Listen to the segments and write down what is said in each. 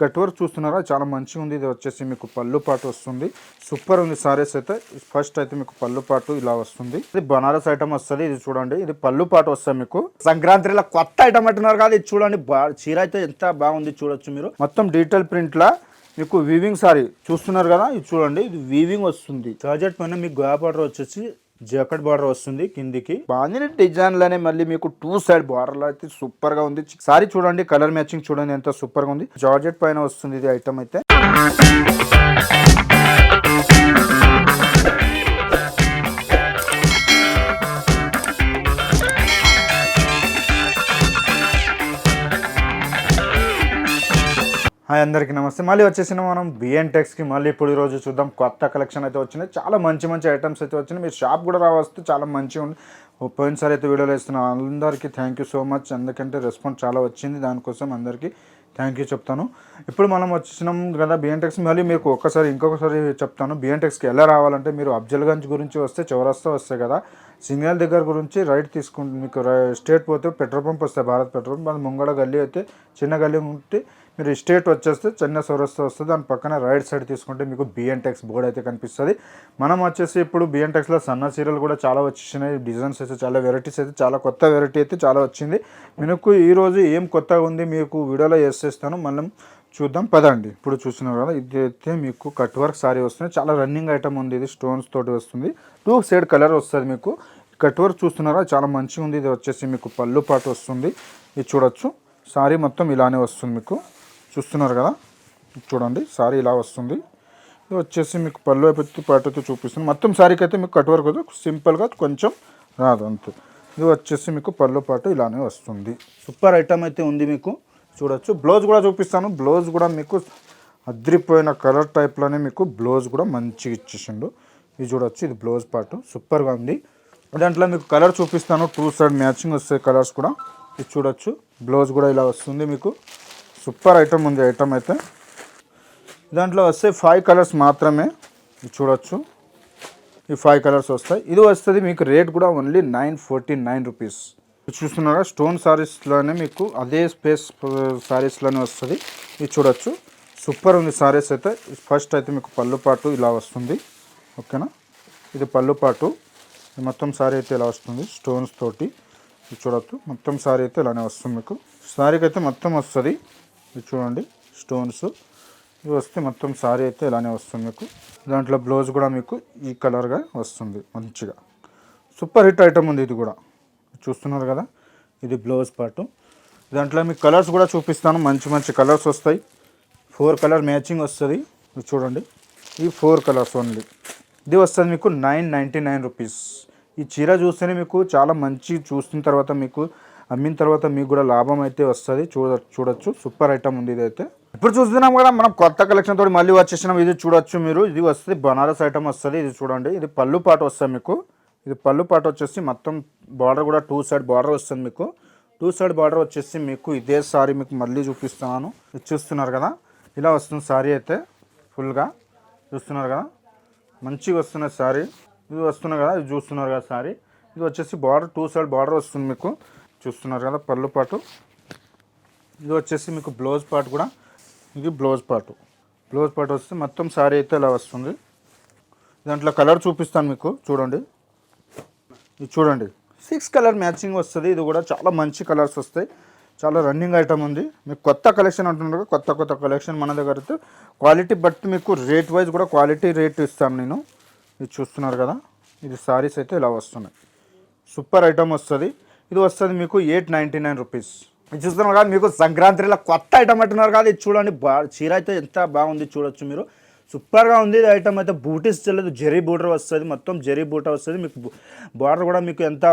Cut work చూస్తున్నారా? చాలా మంచిగా ఉంది. ఇది వచ్చేసి మీకు పళ్ళు పాటు వస్తుంది. సూపర్ ఉంది సారీస్ అయితే. ఫస్ట్ అయితే మీకు పళ్ళు పాటు ఇలా వస్తుంది. ఇది బనారస్ ఐటమ్ వస్తుంది. ఇది చూడండి. ఇది పళ్ళు పాటు వస్తుంది మీకు. సంక్రాంతిలో కొత్త ఐటమ్ అంటున్నారు కదా. ఇది చూడండి. బా- చీర అయితే ఎంత బాగుంది చూడొచ్చు మీరు. మొత్తం డీటెయిల్ ప్రింట్ లా మీకు వీవింగ్ సారీ చూస్తున్నారు కదా. ఇది చూడండి. ఇది వీవింగ్ వస్తుంది. ప్రాజెక్ట్ పైన మీకు గోయా బార్డర్ వచ్చేసి జాకెట్ బార్డర్ వస్తుంది కిందికి. బాగుంది డిజైన్లోనే మళ్ళీ మీకు టూ సైడ్ బార్డర్లో అయితే సూపర్గా ఉంది సారీ చూడండి కలర్ మ్యాచింగ్ చూడండి ఎంత సూపర్గా ఉంది. జార్జెట్ పైన వస్తుంది ఇది ఐటమ్ అయితే. హాయ్ అందరికీ నమస్తే. మళ్ళీ వచ్చేసిన మనం బిఎన్ టెక్స్కి మళ్ళీ ఇప్పుడు ఈరోజు చూద్దాం. కొత్త కలెక్షన్ అయితే వచ్చినాయి చాలా మంచి మంచి ఐటమ్స్ అయితే వచ్చినాయి మీరు షాప్ కూడా రావస్తే చాలా మంచిగా ఉంది. పోయినసారి అయితే వీడియోలు వేస్తున్నాం. అందరికీ థ్యాంక్ యూ సో మచ్ ఎందుకంటే రెస్పాన్స్ చాలా వచ్చింది. దానికోసం అందరికీ థ్యాంక్ యూ చెప్తాను. ఇప్పుడు మనం వచ్చినాం కదా బిఎన్ టెక్స్ మళ్ళీ మీకు ఒక్కసారి ఇంకొకసారి చెప్తాను. బిఎన్ టెక్స్కి ఎలా రావాలంటే మీరు అఫ్జల్గంజ్ గురించి వస్తే చౌరస్తా వస్తాయి కదా సింగల్ దగ్గర గురించి రైట్ తీసుకుంటే మీకు స్టేట్ పోతే పెట్రోల్ పంప్ వస్తాయి. Bharat petrol pump. అది ముంగడ గల్లీ అయితే చిన్న గల్లీ ఉంటే మీరు స్టేట్ వచ్చేస్తే చిన్న సౌరస్తా వస్తుంది. దాని పక్కన రైట్ సైడ్ తీసుకుంటే మీకు బిఎన్ టెక్స్ బోర్డ్ అయితే కనిపిస్తుంది. మనం వచ్చేసి ఇప్పుడు బిఎన్టెక్స్లో సన్న సీరియల్ కూడా చాలా వచ్చేసినాయి. డిజైన్స్ అయితే చాలా వెరైటీస్ అయితే చాలా కొత్త వెరైటీ అయితే చాలా వచ్చింది. మీకు ఈ రోజు ఏం కొత్తగా ఉంది మీకు వీడియోలో వేసేస్తాను మనం చూద్దాం. పదండి. ఇప్పుడు చూస్తున్నారు కదా ఇది అయితే మీకు కట్ వర్క్ సారీ వస్తుంది చాలా రన్నింగ్ ఐటమ్ ఉంది. ఇది స్టోన్స్ తోటి వస్తుంది. టూ సైడ్ కలర్ వస్తుంది మీకు. కట్ వర్క్ చూస్తున్నారా? చాలా మంచిగా ఉంది. ఇది వచ్చేసి మీకు పళ్ళు పాటు వస్తుంది. ఇది చూడొచ్చు. సారీ మొత్తం ఇలానే వస్తుంది మీకు. చూస్తున్నారు కదా? చూడండి సారీ ఇలా వస్తుంది. ఇది వచ్చేసి మీకు పళ్ళు అయిపోతే పాటతో చూపిస్తుంది. మొత్తం సారీకి అయితే మీకు కట్ వర్క్ సింపుల్గా కొంచెం రాదు అంతే. ఇది వచ్చేసి మీకు పళ్ళు పాటు ఇలానే వస్తుంది. సూపర్ ఐటమ్ అయితే ఉంది మీకు. చూడొచ్చు. బ్లౌజ్ కూడా చూపిస్తాను. బ్లౌజ్ కూడా మీకు అద్రిపోయిన కలర్ టైప్లోనే మీకు బ్లౌజ్ కూడా మంచిగా ఇచ్చేసిండు. ఇది చూడొచ్చు. ఇది బ్లౌజ్ పార్ట్ సూపర్గా ఉంది. దాంట్లో మీకు కలర్ చూపిస్తాను. టూ సైడ్ మ్యాచింగ్ వస్తాయి కలర్స్ కూడా. ఇది చూడొచ్చు. బ్లౌజ్ కూడా ఇలా వస్తుంది మీకు. సూపర్ ఐటమ్ ఉంది ఐటమ్ అయితే. దాంట్లో వస్తే ఫైవ్ కలర్స్ మాత్రమే. ఇది చూడొచ్చు. ఈ ఫైవ్ కలర్స్ వస్తాయి. ఇది వస్తుంది మీకు రేట్ కూడా only nine forty nine rupees చూస్తున్నారా? స్టోన్ సారీస్లోనే మీకు అదే స్పేస్ సారీస్లోనే uh, వస్తుంది. ఇది చూడొచ్చు. సూపర్ ఉంది సారీస్ అయితే. ఫస్ట్ అయితే మీకు పళ్ళు పాటు ఇలా వస్తుంది. ఓకేనా? ఇది పళ్ళు పాటు. మొత్తం సారీ అయితే ఇలా వస్తుంది స్టోన్స్ తోటి. ఇది చూడొచ్చు. మొత్తం సారీ అయితే ఇలానే వస్తుంది మీకు. శారీకి అయితే మొత్తం వస్తుంది. ఇది చూడండి స్టోన్స్ ఇది వస్తే మొత్తం సారీ అయితే ఇలానే వస్తుంది మీకు. దాంట్లో బ్లౌజ్ కూడా మీకు ఈ కలర్గా వస్తుంది మంచిగా. సూపర్ హిట్ ఐటమ్ ఉంది ఇది కూడా. చూస్తున్నారు కదా? ఇది బ్లౌజ్ పార్ట్ దాంట్లో మీకు కలర్స్ కూడా చూపిస్తాను. మంచి మంచి కలర్స్ వస్తాయి. ఫోర్ కలర్ మ్యాచింగ్ వస్తుంది. ఇది చూడండి. ఈ ఫోర్ కలర్స్ ఓన్లీ ఇది వస్తుంది మీకు నైన్ నైంటీ నైన్ రూపీస్ ఈ చీర చూస్తేనే మీకు చాలా మంచి చూసిన తర్వాత మీకు అమ్మిన తర్వాత మీకు కూడా లాభం అయితే వస్తుంది. చూడ చూడొచ్చు. సూపర్ ఐటమ్ ఉంది ఇదైతే. ఇప్పుడు చూస్తున్నాం కదా మనం కొత్త కలెక్షన్ తోటి మళ్ళీ వచ్చేసినాం. ఇది చూడొచ్చు మీరు. ఇది వస్తుంది బనారస్ ఐటమ్ వస్తుంది. ఇది చూడండి. ఇది పళ్ళు పాట వస్తుంది మీకు. ఇది పళ్ళు పాట వచ్చేసి మొత్తం బార్డర్ కూడా టూ సైడ్ బార్డర్ వస్తుంది మీకు. టూ సైడ్ బార్డర్ వచ్చేసి మీకు ఇదే సారీ మీకు మళ్ళీ చూపిస్తున్నాను. ఇది చూస్తున్నారు కదా? ఇలా వస్తుంది సారీ అయితే ఫుల్గా చూస్తున్నారు కదా? మంచిగా వస్తున్న సారీ. ఇది వస్తున్నాయి కదా? ఇది చూస్తున్నారు కదా సారీ. ఇది వచ్చేసి బార్డర్ టూ సైడ్ బార్డర్ వస్తుంది మీకు. చూస్తున్నారు కదా పళ్ళు పాటు. ఇది వచ్చేసి మీకు బ్లౌజ్ పార్ట్ కూడా. ఇది బ్లౌజ్ పార్ట్ బ్లౌజ్ పార్ట్ వస్తే మొత్తం సారీ అయితే ఇలా వస్తుంది. దాంట్లో కలర్ చూపిస్తాను మీకు. చూడండి. ఇది చూడండి. సిక్స్ కలర్ మ్యాచింగ్ వస్తుంది. ఇది కూడా చాలా మంచి కలర్స్ వస్తాయి. చాలా రన్నింగ్ ఐటమ్ ఉంది. మీకు కొత్త కలెక్షన్ అంటున్నారు కొత్త కొత్త కలెక్షన్ మన దగ్గర అయితే క్వాలిటీ బట్టి మీకు రేట్ వైజ్ కూడా క్వాలిటీ రేట్ ఇస్తాను నేను. ఇది చూస్తున్నారు కదా. ఇది సారీస్ అయితే ఇలా వస్తున్నాయి. సూపర్ ఐటమ్ వస్తుంది. ఇది వస్తుంది మీకు ఎయిట్ నైంటీ నైన్ రూపీస్ ఇది చూస్తున్నారు కదా మీకు సంక్రాంతిలో కొత్త ఐటమ్ అంటున్నారు కదా ఇది చూడండి బా చీర అయితే ఎంత బాగుంది చూడొచ్చు మీరు. సూపర్గా ఉంది ఇది ఐటమ్ అయితే బూటీస్ చెల్లదు జెరీ బూటర్ వస్తుంది మొత్తం జెరీ బూట వస్తుంది. మీకు బార్డర్ కూడా మీకు ఎంత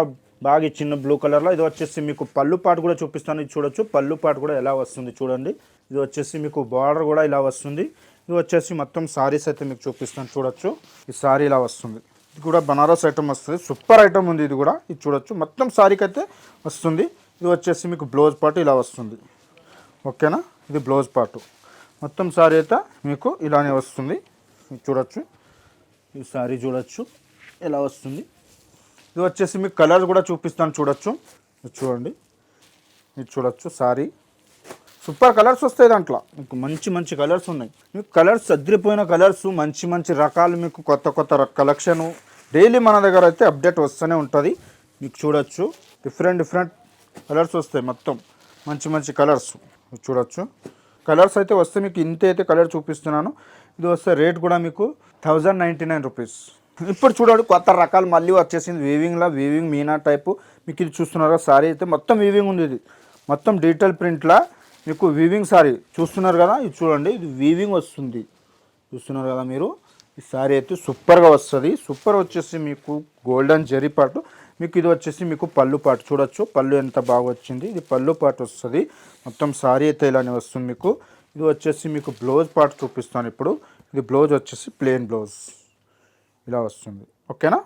బాగా ఇచ్చిన బ్లూ కలర్లో ఇది వచ్చేసి మీకు పళ్ళు పాటు కూడా చూపిస్తాను ఇది చూడొచ్చు. పళ్ళు పాటు కూడా ఎలా వస్తుంది చూడండి. ఇది వచ్చేసి మీకు బార్డర్ కూడా ఇలా వస్తుంది. ఇది వచ్చేసి మొత్తం సారీస్ అయితే మీకు చూపిస్తాను చూడొచ్చు. ఈ సారీ ఇలా వస్తుంది. ఇది కూడా బనారస్ ఐటమ్ వస్తుంది. సూపర్ ఐటమ్ ఉంది ఇది కూడా. ఇది చూడొచ్చు. మొత్తం శారీకి అయితే వస్తుంది. ఇది వచ్చేసి మీకు బ్లౌజ్ పార్ట్ ఇలా వస్తుంది. ఓకేనా ఇది బ్లౌజ్ పార్ట్ మొత్తం శారీ అయితే మీకు ఇలానే వస్తుంది. చూడొచ్చు. ఈ శారీ చూడొచ్చు. ఎలా వస్తుంది. ఇది వచ్చేసి మీకు కలర్ కూడా చూపిస్తాను చూడొచ్చు. చూడండి. ఇది చూడొచ్చు శారీ సూపర్ కలర్స్ వస్తాయి దాంట్లో. మీకు మంచి మంచి కలర్స్ ఉన్నాయి. మీకు కలర్స్ అదిరిపోయిన కలర్స్ మంచి మంచి రకాలు మీకు కొత్త కొత్త కలెక్షను డైలీ మన దగ్గర అయితే అప్డేట్ వస్తూనే ఉంటుంది. మీకు చూడొచ్చు. డిఫరెంట్ డిఫరెంట్ కలర్స్ వస్తాయి మొత్తం. మంచి మంచి కలర్స్ చూడొచ్చు. కలర్స్ అయితే వస్తే మీకు ఇంత అయితే కలర్ చూపిస్తున్నాను. ఇది వస్తే రేట్ కూడా మీకు థౌజండ్ నైంటీ నైన్ రూపీస్. ఇప్పుడు చూడండి కొత్త రకాలు మళ్ళీ వచ్చేసింది. వీవింగ్లా వీవింగ్ మీనా టైపు. మీకు ఇది చూస్తున్నారా? సారీ అయితే మొత్తం వీవింగ్ ఉంది ఇది. మొత్తం డిజిటల్ ప్రింట్లా మీకు వీవింగ్ సారీ. చూస్తున్నారు కదా? ఇది చూడండి ఇది వీవింగ్ వస్తుంది. చూస్తున్నారు కదా మీరు? ఈ సారీ అయితే సూపర్గా వస్తుంది. సూపర్ వచ్చేసి మీకు గోల్డెన్ జరీ పాటు మీకు ఇది వచ్చేసి మీకు పళ్ళు పాటు చూడొచ్చు. పళ్ళు ఎంత బాగా వచ్చింది ఇది పళ్ళు పాటు వస్తుంది. మొత్తం సారీ అయితే ఇలానే వస్తుంది మీకు. ఇది వచ్చేసి మీకు బ్లౌజ్ పార్ట్ చూపిస్తాను ఇప్పుడు. ఇది బ్లౌజ్ వచ్చేసి ప్లెయిన్ బ్లౌజ్. ఇలా వస్తుంది. ఓకేనా?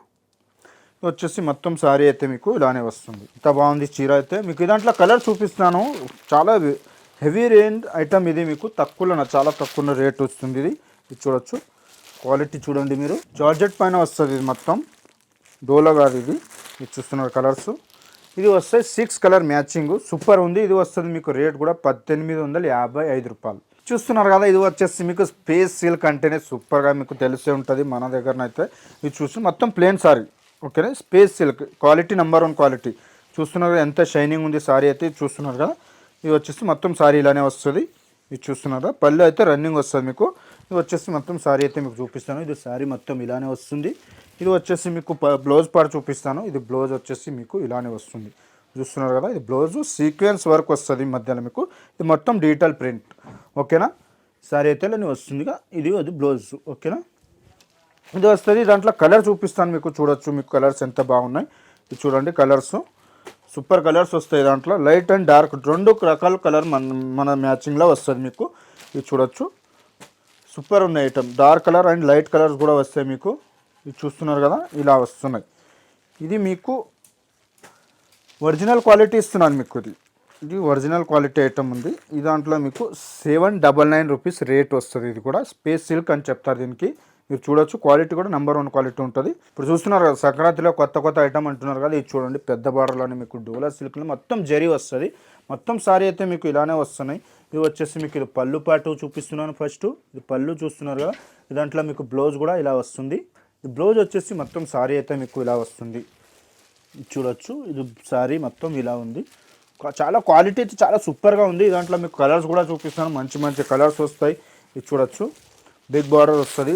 ఇది వచ్చేసి మొత్తం సారీ అయితే మీకు ఇలానే వస్తుంది. ఇంత బాగుంది చీర అయితే. మీకు దాంట్లో కలర్ చూపిస్తాను. చాలా హెవీ రేంజ్ ఐటమ్ ఇది మీకు. తక్కువలో చాలా తక్కువ రేట్ వస్తుంది ఇది. ఇది చూడొచ్చు. క్వాలిటీ చూడండి మీరు. జార్జెట్ పైన వస్తుంది ఇది మొత్తం. డోలో కాదు ఇది. మీరు చూస్తున్నారు కలర్స్. ఇది వస్తే సిక్స్ కలర్ మ్యాచింగ్. సూపర్ ఉంది. ఇది వస్తుంది మీకు రేట్ కూడా పద్దెనిమిది వందల యాభై ఐదు రూపాయలు. చూస్తున్నారు కదా ఇది వచ్చేసి మీకు స్పేస్ సిల్క్ అంటేనే సూపర్గా మీకు తెలిసే ఉంటుంది మన దగ్గరనైతే. ఇది చూసి మొత్తం ప్లేన్ సారీ. ఓకేనా? Space silk quality number one quality. చూస్తున్నారు ఎంత షైనింగ్ ఉంది సారీ అయితే చూస్తున్నారు కదా. ఇది వచ్చేసి మొత్తం సారీ ఇలానే వస్తుంది. ఇది చూస్తున్నారా పళ్ళు అయితే రన్నింగ్ వస్తుంది మీకు. ఇది వచ్చేసి మొత్తం శారీ అయితే మీకు చూపిస్తాను. ఇది శారీ మొత్తం ఇలానే వస్తుంది. ఇది వచ్చేసి మీకు ప- బ్లౌజ్ పార్ట్ చూపిస్తాను. ఇది బ్లౌజ్ వచ్చేసి మీకు ఇలానే వస్తుంది. చూస్తున్నారు కదా ఇది బ్లౌజ్ సీక్వెన్స్ వర్క్ వస్తుంది మధ్యలో మీకు. ఇది మొత్తం డిజిటల్ ప్రింట్. ఓకేనా? శారీ అయితే ఇలానే వస్తుందిగా ఇది అది బ్లౌజ్. ఓకేనా? ఇది వస్తుంది. దాంట్లో కలర్ చూపిస్తాను మీకు. చూడొచ్చు మీకు కలర్స్ ఎంత బాగున్నాయి. ఇది చూడండి కలర్స్. సూపర్ కలర్స్ వస్తాయి దాంట్లో. Light and dark. రెండు రకాల కలర్ మన మన మ్యాచింగ్లో వస్తుంది మీకు. ఇది చూడొచ్చు. సూపర్ ఉన్నాయి item. Dark colour and light colours కూడా వస్తాయి మీకు. ఇది చూస్తున్నారు కదా ఇలా వస్తున్నాయి. ఇది మీకు ఒరిజినల్ క్వాలిటీ ఇస్తున్నాను మీకు ఇది. ఇది ఒరిజినల్ క్వాలిటీ ఐటమ్ ఉంది. ఈ దాంట్లో మీకు seven double nine rupees rate వస్తుంది. ఇది కూడా స్పేస్ సిల్క్ అని చెప్తారు దీనికి. మీరు చూడొచ్చు. క్వాలిటీ కూడా నెంబర్ వన్ క్వాలిటీ ఉంటుంది. ఇప్పుడు చూస్తున్నారు కదా సంక్రాంతిలో కొత్త కొత్త ఐటమ్ అంటున్నారు కదా ఇది చూడండి. పెద్ద బార్డర్లోనే మీకు డోలా సిల్క్లో మొత్తం జరీ వస్తుంది. మొత్తం సారీ అయితే మీకు ఇలానే వస్తున్నాయి. ఇది వచ్చేసి మీకు ఇది పళ్ళు పాటు చూపిస్తున్నాను ఫస్ట్ ఇది పళ్ళు చూస్తున్నారు కదా దాంట్లో మీకు బ్లౌజ్ కూడా ఇలా వస్తుంది. బ్లౌజ్ వచ్చేసి మొత్తం సారీ అయితే మీకు ఇలా వస్తుంది. చూడొచ్చు. ఇది సారీ మొత్తం ఇలా ఉంది. చాలా క్వాలిటీ అయితే చాలా సూపర్గా ఉంది. దాంట్లో మీకు కలర్స్ కూడా చూపిస్తాను మంచి మంచి కలర్స్ వస్తాయి. ఇది చూడొచ్చు. బిగ్ బార్డర్ వస్తుంది.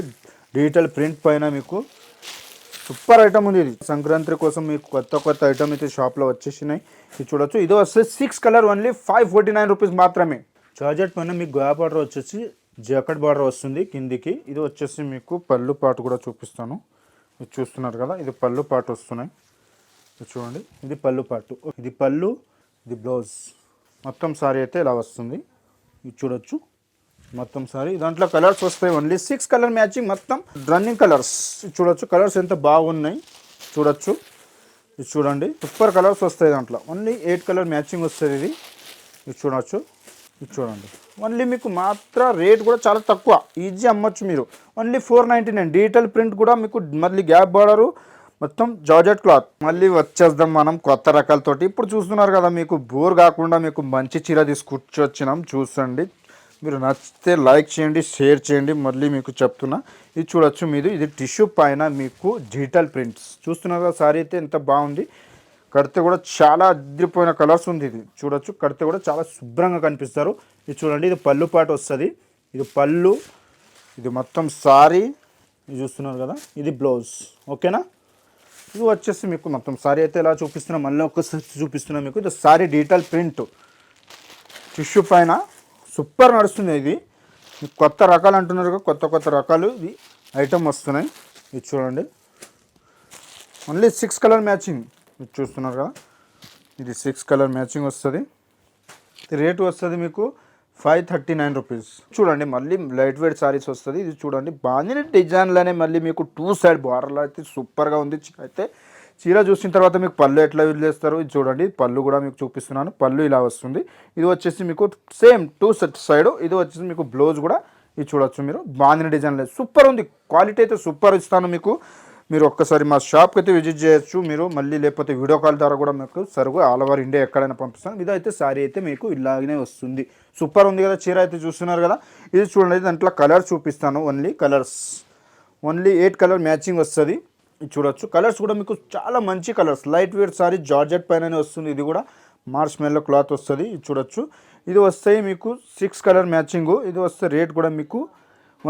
డిజిటల్ ప్రింట్ పైన మీకు సూపర్ ఐటమ్ ఉంది ఇది. సంక్రాంతి కోసం మీకు కొత్త కొత్త ఐటమ్ అయితే షాప్లో వచ్చేసినాయి. ఇది చూడొచ్చు. ఇది వస్తే six colour only five forty nine rupees మాత్రమే. చార్జెట్ పైన మీకు గోయా బార్డర్ వచ్చేసి జాకెట్ బార్డర్ వస్తుంది కిందికి. ఇది వచ్చేసి మీకు పళ్ళు పాటు కూడా చూపిస్తాను. ఇది చూస్తున్నారు కదా ఇది పళ్ళు పాటు వస్తున్నాయి. చూడండి ఇది పళ్ళు పాటు. ఇది పళ్ళు ఇది బ్లౌజ్ మొత్తం సారీ అయితే ఇలా వస్తుంది. ఇది చూడొచ్చు. మొత్తం సారీ దాంట్లో కలర్స్ వస్తాయి ఓన్లీ సిక్స్ కలర్ మ్యాచింగ్ మొత్తం. రన్నింగ్ కలర్స్ చూడొచ్చు. కలర్స్ ఎంత బాగున్నాయి. చూడొచ్చు. ఇది చూడండి. సూపర్ కలర్స్ వస్తాయి దాంట్లో. ఓన్లీ ఎయిట్ కలర్ మ్యాచింగ్ వస్తుంది ఇది. ఇది చూడవచ్చు ఇది చూడండి. ఓన్లీ మీకు మాత్ర రేట్ కూడా చాలా తక్కువ. ఈజీ అమ్మొచ్చు మీరు. Only four ninety nine digital print కూడా మీకు మళ్ళీ గ్యాప్ బార్డరు మొత్తం జార్జెట్ క్లాత్. మళ్ళీ వచ్చేద్దాం మనం కొత్త రకాలతోటి. ఇప్పుడు చూస్తున్నారు కదా మీకు బోర్ కాకుండా మీకు మంచి చీర తీసుకొచ్చి వచ్చినాం చూసండి. మీరు నచ్చితే లైక్ చేయండి షేర్ చేయండి. మళ్ళీ మీకు చెప్తున్నా ఇది చూడొచ్చు మీరు. ఇది టిష్యూ పైన మీకు డిజిటల్ ప్రింట్స్. చూస్తున్నారు కదా సారీ అయితే ఎంత బాగుంది. కడితే కూడా చాలా అదిరిపోయిన కలర్స్ ఉంది ఇది. చూడొచ్చు కడితే కూడా చాలా శుభ్రంగా కనిపిస్తారు. ఇది చూడండి ఇది పళ్ళు పాటు వస్తుంది. ఇది పళ్ళు ఇది మొత్తం సారీ. ఇది చూస్తున్నారు కదా ఇది బ్లౌజ్. ఓకేనా? ఇది వచ్చేసి మీకు మొత్తం సారీ అయితే ఎలా చూపిస్తున్నా మళ్ళీ ఒక్కసారి చూపిస్తున్నా మీకు. ఇది సారీ డిజిటల్ ప్రింట్. టిష్యూ పైన సూపర్ నడుస్తుంది ఇది. కొత్త రకాలు అంటున్నారు కొత్త కొత్త రకాలు. ఇది ఐటమ్ వస్తున్నాయి. ఇది చూడండి. ఓన్లీ సిక్స్ కలర్ మ్యాచింగ్ ఇది చూస్తున్నారు కదా. ఇది సిక్స్ కలర్ మ్యాచింగ్ వస్తుంది. రేటు వస్తుంది మీకు ఫైవ్ థర్టీ నైన్ రూపీస్ చూడండి మళ్ళీ లైట్ వెయిట్ సారీస్ వస్తుంది. ఇది చూడండి బాగుంది డిజైన్లోనే మళ్ళీ మీకు టూ సైడ్ బార్డర్లో అయితే సూపర్గా ఉంది. అయితే చీర చూసిన తర్వాత మీకు పళ్ళు ఎట్లా యూజ్ చేస్తారు ఇది చూడండి. పళ్ళు కూడా మీకు చూపిస్తున్నాను. పళ్ళు ఇలా వస్తుంది. ఇది వచ్చేసి మీకు సేమ్ టూ సెట్ సైడ్ ఇది వచ్చేసి మీకు బ్లౌజ్ కూడా ఇది చూడొచ్చు మీరు. బాగుంది డిజైన్ లేదు. సూపర్ ఉంది. క్వాలిటీ అయితే సూపర్ ఇస్తాను మీకు. మీరు ఒక్కసారి మా షాప్కి అయితే విజిట్ చేయొచ్చు మీరు. మళ్ళీ లేకపోతే వీడియో కాల్ ద్వారా కూడా మీకు సరుగు ఆల్ ఓవర్ ఇండియా ఎక్కడైనా పంపిస్తాను. ఇదైతే సారీ అయితే మీకు ఇలాగనే వస్తుంది. సూపర్ ఉంది కదా చీర అయితే చూస్తున్నారు కదా. ఇది చూడండి. దాంట్లో కలర్ చూపిస్తాను. Only colours only eight colour matching వస్తుంది. చూడొచ్చు. కలర్స్ కూడా మీకు చాలా మంచి colours light weight sari georgette పైననే వస్తుంది. ఇది కూడా మార్చ్ మెల్లో క్లాత్ వస్తుంది. చూడొచ్చు. ఇది వస్తాయి మీకు సిక్స్ కలర్ మ్యాచింగ్ ఇది వస్తే రేట్ కూడా మీకు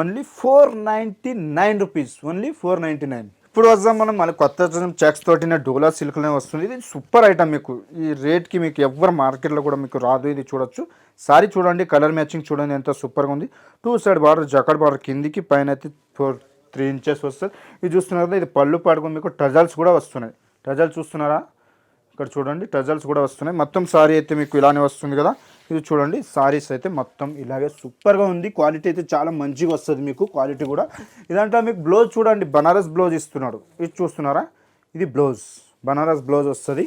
only four ninety nine rupees only four ninety nine ఇప్పుడు వద్దాం మనం. మళ్ళీ కొత్త చెక్స్ తోటిన డోలా సిల్క్లోనే వస్తుంది. ఇది సూపర్ ఐటమ్ మీకు. ఈ రేట్కి మీకు ఎవరు మార్కెట్లో కూడా మీకు రాదు. ఇది చూడొచ్చు. సారీ చూడండి. కలర్ మ్యాచింగ్ చూడండి. ఎంత సూపర్గా ఉంది. Two side border jacquard border కిందికి పైన అయితే ఫోర్ త్రీ ఇంచెస్ వస్తుంది. ఇది చూస్తున్నారు కదా ఇది పళ్ళు పడుకుని మీకు టజల్స్ కూడా వస్తున్నాయి. టజల్స్ చూస్తున్నారా? ఇక్కడ చూడండి టజల్స్ కూడా వస్తున్నాయి. మొత్తం సారీ అయితే మీకు ఇలానే వస్తుంది కదా. ఇది చూడండి సారీస్ అయితే మొత్తం ఇలాగే సూపర్గా ఉంది. క్వాలిటీ అయితే చాలా మంచిగా వస్తుంది మీకు క్వాలిటీ కూడా. ఇదంటే మీకు బ్లౌజ్ చూడండి బనారస్ బ్లౌజ్ ఇస్తున్నాడు. ఇది చూస్తున్నారా? ఇది బ్లౌజ్ బనారస్ బ్లౌజ్ వస్తుంది.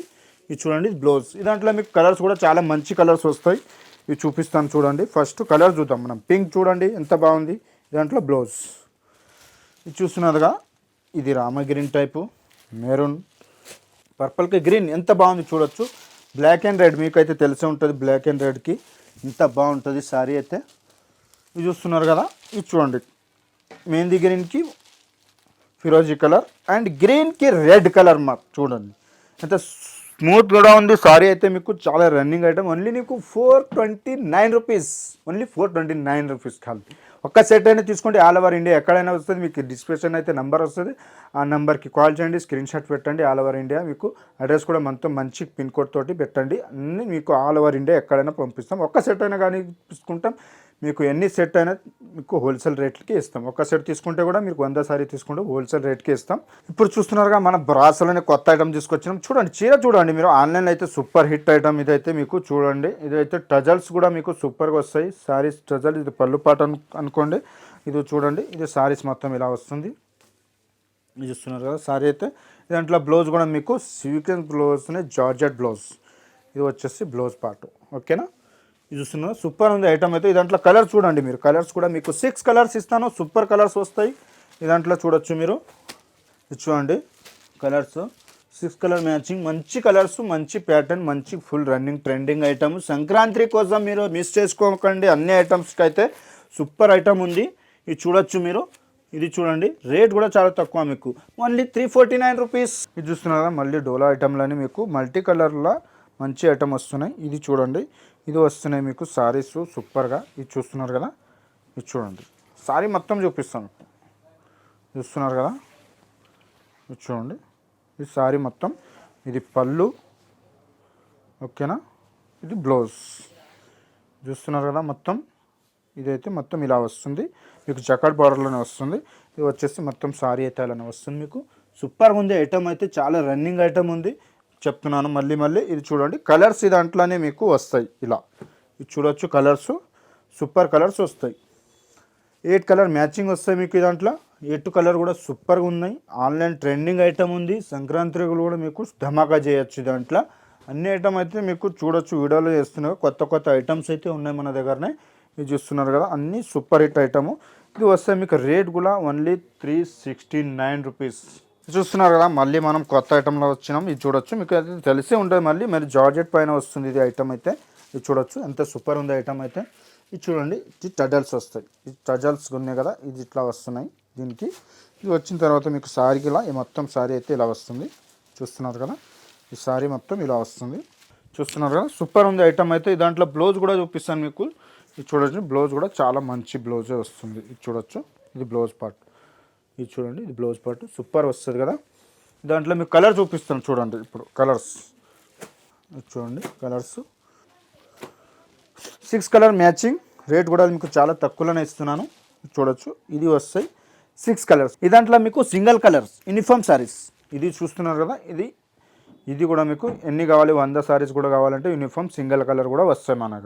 ఇది చూడండి ఇది బ్లౌజ్ ఇదంట్లో మీకు కలర్స్ కూడా చాలా మంచి కలర్స్ వస్తాయి. ఇవి చూపిస్తాను చూడండి. ఫస్ట్ కలర్ చూద్దాం మనం. పింక్ చూడండి ఎంత బాగుంది. దాంట్లో బ్లౌజ్ ఇది చూస్తున్నదిగా. ఇది రామ గ్రీన్ టైపు మెరూన్ పర్పుల్కి గ్రీన్. ఎంత బాగుంది చూడొచ్చు. బ్లాక్ అండ్ రెడ్ మీకైతే తెలిసే ఉంటుంది బ్లాక్ అండ్ రెడ్కి. ఇంత బాగుంటుంది సారీ అయితే. ఇది చూస్తున్నారు కదా ఇది చూడండి. మెహందీ గ్రీన్కి ఫిరోజీ కలర్ అండ్ గ్రీన్కి రెడ్ కలర్ మా చూడండి. ఎంత స్మూత్ కూడా ఉంది సారీ అయితే మీకు. చాలా రన్నింగ్ ఐటమ్. ఓన్లీ నీకు four twenty nine rupees only four twenty nine rupees కాదు ఒక్క సెట్ అయినా తీసుకోండి ఆల్ ఓవర్ ఇండియా ఎక్కడైనా వస్తుంది మీకు డిస్క్రిప్షన్ అయితే నెంబర్ వస్తుంది. ఆ నెంబర్కి కాల్ చేయండి స్క్రీన్ షాట్ పెట్టండి. ఆల్ ఓవర్ ఇండియా మీకు అడ్రస్ కూడా మనతో మంచి పిన్ కోడ్ తోటి పెట్టండి. అన్నీ మీకు ఆల్ ఓవర్ ఇండియా ఎక్కడైనా పంపిస్తాం. ఒక్క సెట్ అయినా కానీ తీసుకుంటాం మీకు ఎన్ని సెట్ అయినా మీకు హోల్సేల్ రేట్కి ఇస్తాం. ఒక సెట్ తీసుకుంటే కూడా మీకు వంద సారీ తీసుకుంటే హోల్సేల్ రేట్కి ఇస్తాం. ఇప్పుడు చూస్తున్నారుగా మన బ్రాసలోనే కొత్త ఐటమ్ తీసుకొచ్చినాం. చూడండి చీర చూడండి మీరు. ఆన్లైన్లో అయితే సూపర్ హిట్ ఐటమ్ ఇదైతే మీకు చూడండి. ఇదైతే టజల్స్ కూడా మీకు సూపర్గా వస్తాయి. సారీస్ టజల్ ఇది పళ్ళు పాట అనుకోండి. ఇది చూడండి ఇది సారీస్ మొత్తం ఇలా వస్తుంది. ఇది చూస్తున్నారు కదా సారీ అయితే. దాంట్లో బ్లౌజ్ కూడా మీకు సీక్వెన్స్ బ్లౌజ్నే జార్జెట్ బ్లౌజ్. ఇది వచ్చేసి బ్లౌజ్ పార్ట్ ఓకేనా? ఇది చూస్తున్నారు. సూపర్ ఉంది ఐటమ్ అయితే. దాంట్లో కలర్ చూడండి మీరు. కలర్స్ కూడా మీకు సిక్స్ కలర్స్ ఇస్తాను. సూపర్ కలర్స్ వస్తాయి. ఈ దాంట్లో చూడొచ్చు మీరు. ఇది చూడండి. కలర్స్ సిక్స్ కలర్ మ్యాచింగ్ మంచి కలర్స్ మంచి ప్యాటర్న్ మంచి full running trending item Sankranti కోసం మీరు మిస్ చేసుకోకండి. అన్ని ఐటమ్స్కి అయితే సూపర్ ఐటమ్ ఉంది. ఇది చూడొచ్చు మీరు. ఇది చూడండి. రేట్ కూడా చాలా తక్కువ మీకు. Only three forty nine rupees ఇది చూస్తున్నారా? మళ్ళీ డోలా ఐటమ్లని మీకు మల్టీ కలర్లో మంచి ఐటమ్ వస్తున్నాయి. ఇది చూడండి. ఇది వస్తున్నాయి మీకు సారీస్ సూపర్గా ఇది చూస్తున్నారు కదా? ఇది చూడండి. సారీ మొత్తం చూపిస్తాను. చూస్తున్నారు కదా? ఇది చూడండి. ఇది సారీ మొత్తం. ఇది పళ్ళు. ఓకేనా? ఇది బ్లౌజ్ చూస్తున్నారు కదా మొత్తం? ఇదైతే మొత్తం ఇలా వస్తుంది. మీకు జకాట్ బార్డర్లోనే వస్తుంది. ఇది వచ్చేసి మొత్తం సారీ అయితే అలానే వస్తుంది మీకు. సూపర్గా ఉంది. ఐటమ్ అయితే చాలా రన్నింగ్ ఐటమ్ ఉంది. చెప్తున్నాను. మళ్ళీ మళ్ళీ ఇది చూడండి. కలర్స్ ఇది దాంట్లోనే మీకు వస్తాయి. ఇలా. ఇది చూడొచ్చు కలర్స్. సూపర్ కలర్స్ వస్తాయి. ఎయిట్ కలర్ మ్యాచింగ్ వస్తాయి మీకు దాంట్లో. ఎయిట్ కలర్ కూడా సూపర్గా ఉన్నాయి. ఆన్లైన్ ట్రెండింగ్ ఐటమ్ ఉంది. సంక్రాంతి కూడా మీకు ధమాకా చేయొచ్చు దాంట్లో. అన్ని ఐటమ్ అయితే మీకు చూడొచ్చు. వీడియోలో చేస్తున్నారు. కొత్త కొత్త ఐటమ్స్ అయితే ఉన్నాయి మన దగ్గరనే. ఇది చూస్తున్నారు కదా అన్నీ సూపర్ హిట్ ఐటము. ఇది వస్తే మీకు రేట్ కూడా only three sixty nine rupees. చూస్తున్నారు కదా మళ్ళీ మనం కొత్త ఐటెంలో వచ్చినాం. ఇది చూడొచ్చు. మీకు అయితే తెలిసే ఉంటుంది మళ్ళీ. మరి జార్జెట్ పైన వస్తుంది ఇది ఐటమ్ అయితే. ఇది చూడొచ్చు. ఎంత సూపర్ ఉంది ఐటమ్ అయితే. ఇది చూడండి. ఇది టజల్స్ వస్తాయి. ఇది టజల్స్ ఉన్నాయి కదా. ఇది ఇట్లా వస్తున్నాయి దీనికి. ఇది వచ్చిన తర్వాత మీకు సారీకి ఇలా ఈ మొత్తం సారీ అయితే ఇలా వస్తుంది. చూస్తున్నారు కదా. ఈ సారీ మొత్తం ఇలా వస్తుంది. చూస్తున్నారు కదా. సూపర్ ఉంది ఐటమ్ అయితే. దాంట్లో బ్లౌజ్ కూడా చూపిస్తాను మీకు. ఇది చూడొచ్చు. బ్లౌజ్ కూడా చాలా మంచి బ్లౌజే వస్తుంది. ఇది చూడొచ్చు. ఇది బ్లౌజ్ పార్ట్ ఇది చూడండి ఇది బ్లౌజ్ పార్ట్ సూపర్ వస్తుంది కదా. దాంట్లో మీకు కలర్ చూపిస్తాను చూడండి ఇప్పుడు కలర్స్ చూడండి colours six colour matching rate కూడా మీకు చాలా తక్కువలోనే ఇస్తున్నాను. చూడొచ్చు ఇది వస్తాయి. సిక్స్ కలర్స్ ఈ దాంట్లో మీకు సింగిల్ కలర్స్ యూనిఫామ్ శారీస్ ఇది చూస్తున్నారు కదా ఇది. ఇది కూడా మీకు ఎన్ని కావాలి? వంద శారీస్ కూడా కావాలంటే యూనిఫామ్ సింగిల్ కలర్ కూడా వస్తాయి మన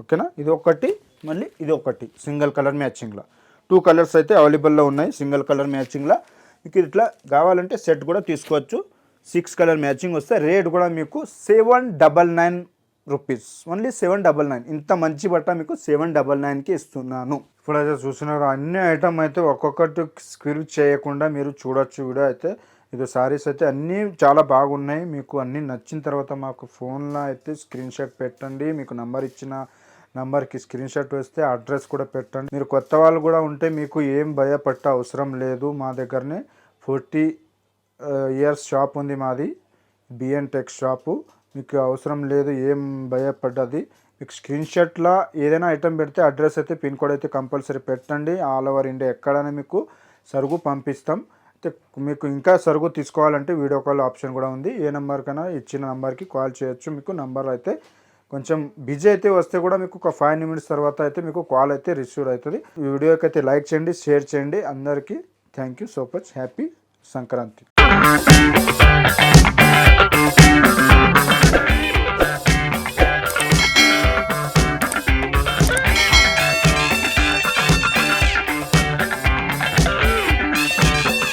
ఓకేనా ఇది ఒకటి మళ్ళీ ఇది ఒకటి సింగిల్ కలర్ మ్యాచింగ్లో టూ కలర్స్ అయితే అవైలబుల్లో ఉన్నాయి. సింగిల్ కలర్ మ్యాచింగ్లో. మీకు ఇట్లా కావాలంటే సెట్ కూడా తీసుకోవచ్చు. సిక్స్ కలర్ మ్యాచింగ్ వస్తే రేట్ కూడా మీకు seven double nine rupees. Only seven double nine. ఇంత మంచి బట్ట మీకు సెవెన్ డబల్ నైన్కి ఇస్తున్నాను. ఇప్పుడైతే చూసినారు అన్ని ఐటమ్ అయితే ఒక్కొక్కటి స్క్రిప్ చేయకుండా మీరు చూడొచ్చు కూడా అయితే. ఇది సారీస్ అయితే అన్నీ చాలా బాగున్నాయి. మీకు అన్నీ నచ్చిన తర్వాత మాకు ఫోన్లో అయితే స్క్రీన్ షాట్ పెట్టండి. మీకు నంబర్ ఇచ్చిన నంబర్కి స్క్రీన్ షాట్ వేస్తే అడ్రస్ కూడా పెట్టండి. మీరు కొత్త వాళ్ళు కూడా ఉంటే మీకు ఏం భయపట్ట అవసరం లేదు. మా దగ్గరనే ఫోర్టీ ఇయర్స్ షాప్ ఉంది మాది. బిఎన్ టెక్ షాపు మీకు అవసరం లేదు ఏం భయపడ్డది. మీకు స్క్రీన్ షాట్లో ఏదైనా ఐటెం పెడితే అడ్రస్ అయితే పిన్ కోడ్ అయితే కంపల్సరీ పెట్టండి. ఆల్ ఓవర్ ఇండియా ఎక్కడైనా మీకు సరుకు పంపిస్తాం. అయితే మీకు ఇంకా సరుకు తీసుకోవాలంటే వీడియో కాల్ ఆప్షన్ కూడా ఉంది. ఏ నెంబర్కైనా ఇచ్చిన నెంబర్కి కాల్ చేయొచ్చు. మీకు నెంబర్ అయితే కొంచెం బిజీ అయితే వస్తే కూడా మీకు ఒక ఫైవ్ మినిట్స్ తర్వాత అయితే మీకు కాల్ అయితే రిసీవ్ అవుతుంది. ఈ వీడియోకి అయితే లైక్ చేయండి షేర్ చేయండి. అందరికీ thank you so much happy Sankranti